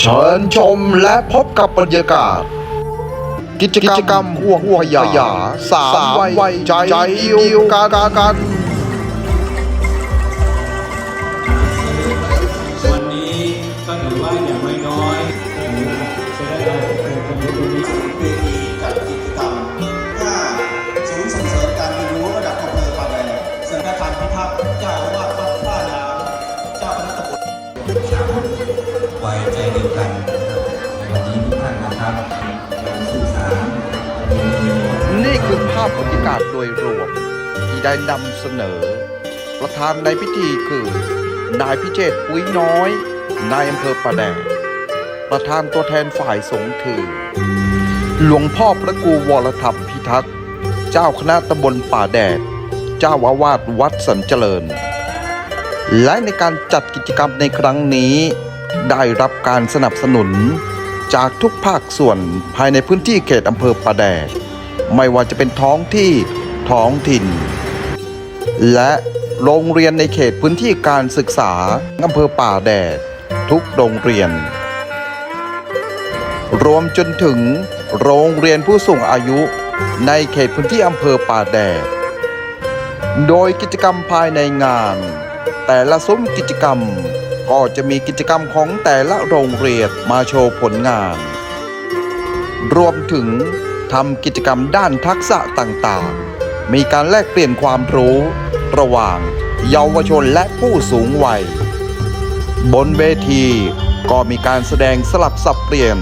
เชิญชมและพบกับบรรยากาศ กิจกรรมห่วงพยาสามวัยใจเดียวกันกันวันาพบรรยากาศโดยรวม ที่ได้นำเสนอ ประธานในพิธีคือ นายพิเชษปุ้ยน้อย นายอำเภอประแดงประธานตัวแทนฝ่ายสงฆ์คือ หลวงพ่อพระครูวรธรรมพิทักษ์ เจ้าคณะตำบลป่าแดด เจ้าอาวาสวัดสันเจริญ และในการจัดกิจกรรมในครั้งนี้ ได้รับการสนับสนุนจากทุกภาคส่วนภายในพื้นที่เขตอำเภอป่าแดด ไม่ว่าจะเป็นท้องที่ท้องถิ่น และโรงเรียนในเขตพื้นที่การศึกษาอำเภอป่าแดด ทุกโรงเรียน รวมจนถึงโรงเรียนผู้สูงอายุในเขตพื้นที่อำเภอป่าแดด โดยกิจกรรมภายในงาน แต่ละซุ้มกิจกรรมก็จะมีกิจกรรมของแต่ละโรงเรียนมาโชว์ผลงาน รวมถึง ทำกิจกรรมด้านทักษะต่างๆ มีการแลกเปลี่ยนความรู้ ระหว่างเยาวชนและผู้สูงวัย บนเวทีก็มีการแสดงสลับสับเปลี่ยน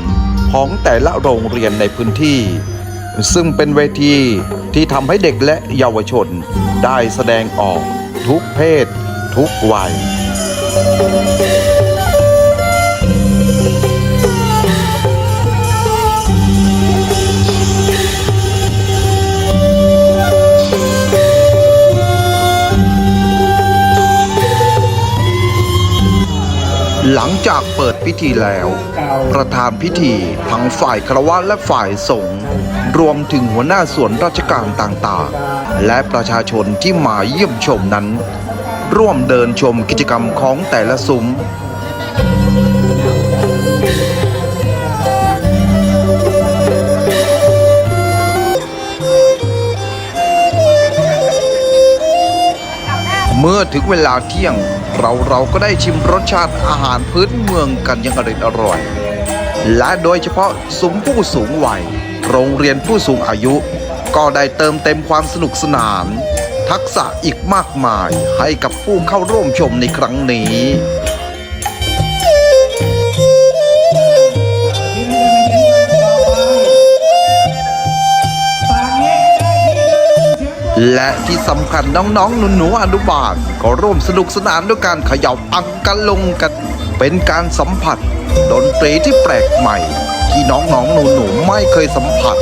ของแต่ละโรงเรียนในพื้นที่ ซึ่งเป็นเวทีที่ทำให้เด็กและเยาวชนได้แสดงออกทุกเพศ ทุกวัย หลังจากเปิดพิธีแล้ว ประธานพิธีทั้งฝ่ายครวะและฝ่ายสงฆ์รวมถึงหัวหน้าส่วนราชการต่างๆ และประชาชนที่มาเยี่ยมชมนั้น ร่วมเดินชมกิจกรรมของแต่ละซุ้มเมื่อถึงเวลาเที่ยง เราเราก็ได้ชิมรสชาติอาหารพื้นเมืองกันอย่างอร่อยอร่อย และโดยเฉพาะสุมผู้สูงวัย โรงเรียนผู้สูงอายุ ก็ได้เติมเต็มความสนุกสนาน ทักษะอีกมากมายให้กับผู้เข้าร่วมชมในครั้งนี้ และที่สำคัญน้องๆหนูๆอนุบาลก็ร่วมสนุกสนานด้วยการเขย่าอังกันลงกัน เป็นการสัมผัส ดนตรีที่แปลกใหม่ ที่น้องๆหนูๆไม่เคยสัมผัส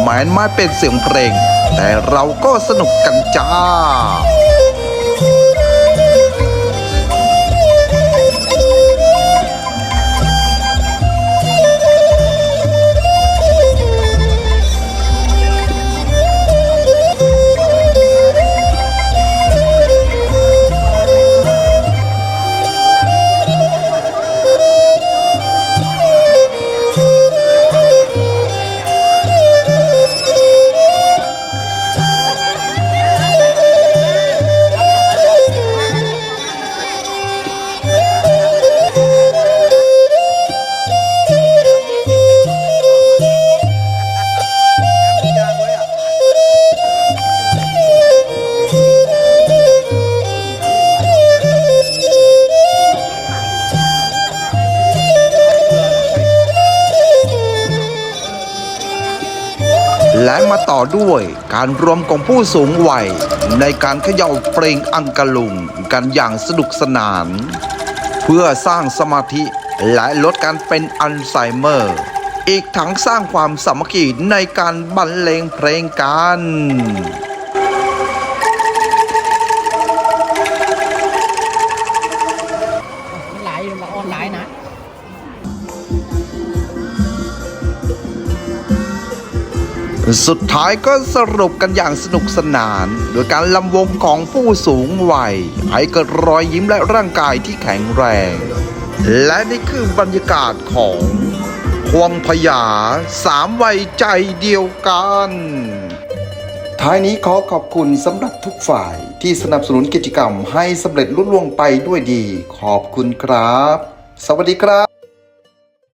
แม้นไม่เป็นเสียงเพลง แต่เราก็สนุกกันจ้า และมาต่อด้วยการรวมของผู้สูงวัย ในการเขย่าเพลงอังกะลุงกันอย่างสนุกสนาน เพื่อสร้างสมาธิและลดการเป็นอัลไซเมอร์ อีกทั้งสร้างความสามัคคีในการบรรเลงเพลงกันมัน สุดท้ายก็สรุปกันอย่างสนุกสนาน โดยการลำวงของผู้สูงวัยให้เกิดรอยยิ้มและร่างกายที่แข็งแรง และนี่คือบรรยากาศของควงพญาสามวัยใจเดียวกัน ท้ายนี้ขอขอบคุณสำหรับทุกฝ่ายที่สนับสนุนกิจกรรมให้สำเร็จลุล่วงไปด้วยดี ขอบคุณครับ สวัสดีครับ